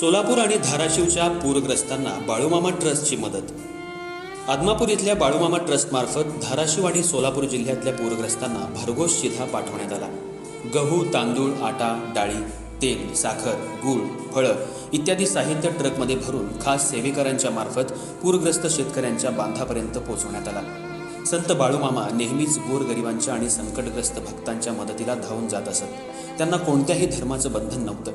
सोलापूर आणि धाराशिवच्या पूरग्रस्तांना बाळूमामा ट्रस्टची मदत. आदमापूर इथल्या बाळूमामा ट्रस्टमार्फत धाराशिव आणि सोलापूर जिल्ह्यातल्या पूरग्रस्तांना भरघोस चिधा पाठवण्यात आला. गहू तांदूळ आटा डाळी तेल साखर गूळ फळं इत्यादी साहित्य ट्रकमध्ये भरून खास सेवेकरांच्या मार्फत पूरग्रस्त शेतकऱ्यांच्या बांधापर्यंत पोहोचवण्यात आला. संत बाळूमामा नेहमीच गोरगरिबांच्या आणि संकटग्रस्त भक्तांच्या मदतीला धावून जात असत. त्यांना कोणत्याही धर्माचं बंधन नव्हतं.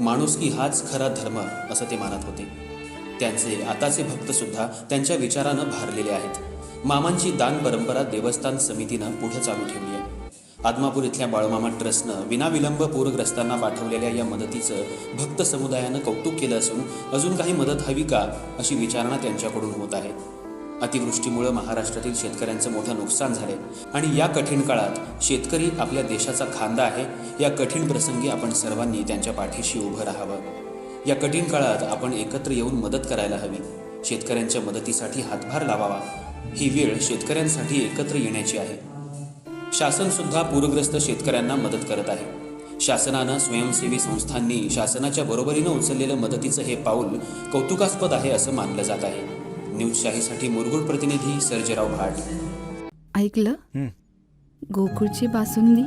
माणुसकी हाच खरा धर्म असं ते मानत होते. त्यांचे आताचे भक्तसुद्धा त्यांच्या विचारानं भारलेले आहेत. मामांची दान परंपरा देवस्थान समितीनं पुढं चालू ठेवली आहे. आदमापूर इथल्या बाळूमामा ट्रस्टनं विनाविलंब पूरग्रस्तांना पाठवलेल्या या मदतीचं भक्त समुदायानं कौतुक केलं असून अजून काही मदत हवी का अशी विचारणा त्यांच्याकडून होत आहे. अतिवृष्टीमुळे महाराष्ट्रातील शेतकऱ्यांचं मोठं नुकसान झाले आणि या कठीण काळात शेतकरी आपल्या देशाचा खांदा आहे या कठीण प्रसंगी आपण सर्वांनी त्यांच्या पाठीशी उभं राहावं. या कठीण काळात आपण एकत्र येऊन मदत करायला हवी. शेतकऱ्यांच्या मदतीसाठी हातभार लावावा. ही वेळ शेतकऱ्यांसाठी एकत्र येण्याची आहे. शासन सुद्धा पूरग्रस्त शेतकऱ्यांना मदत करत आहे. शासनानं स्वयंसेवी संस्थांनी शासनाच्या बरोबरीनं उचललेलं मदतीचं हे पाऊल कौतुकास्पद आहे असं मानलं जात आहे. न्यूजशाहीसाठी मुरगुड प्रतिनिधी सर्जेराव भाट ऐकलं? हं. गोकुळची बासुंदी?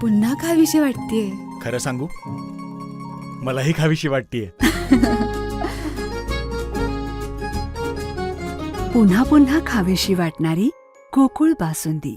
पुन्हा खावीशी वाटतेय. खरं सांगू? मलाही खावीशी वाटतीये. पुन्हा पुन्हा खावीशी वाटणारी गोकुळ बासुंदी.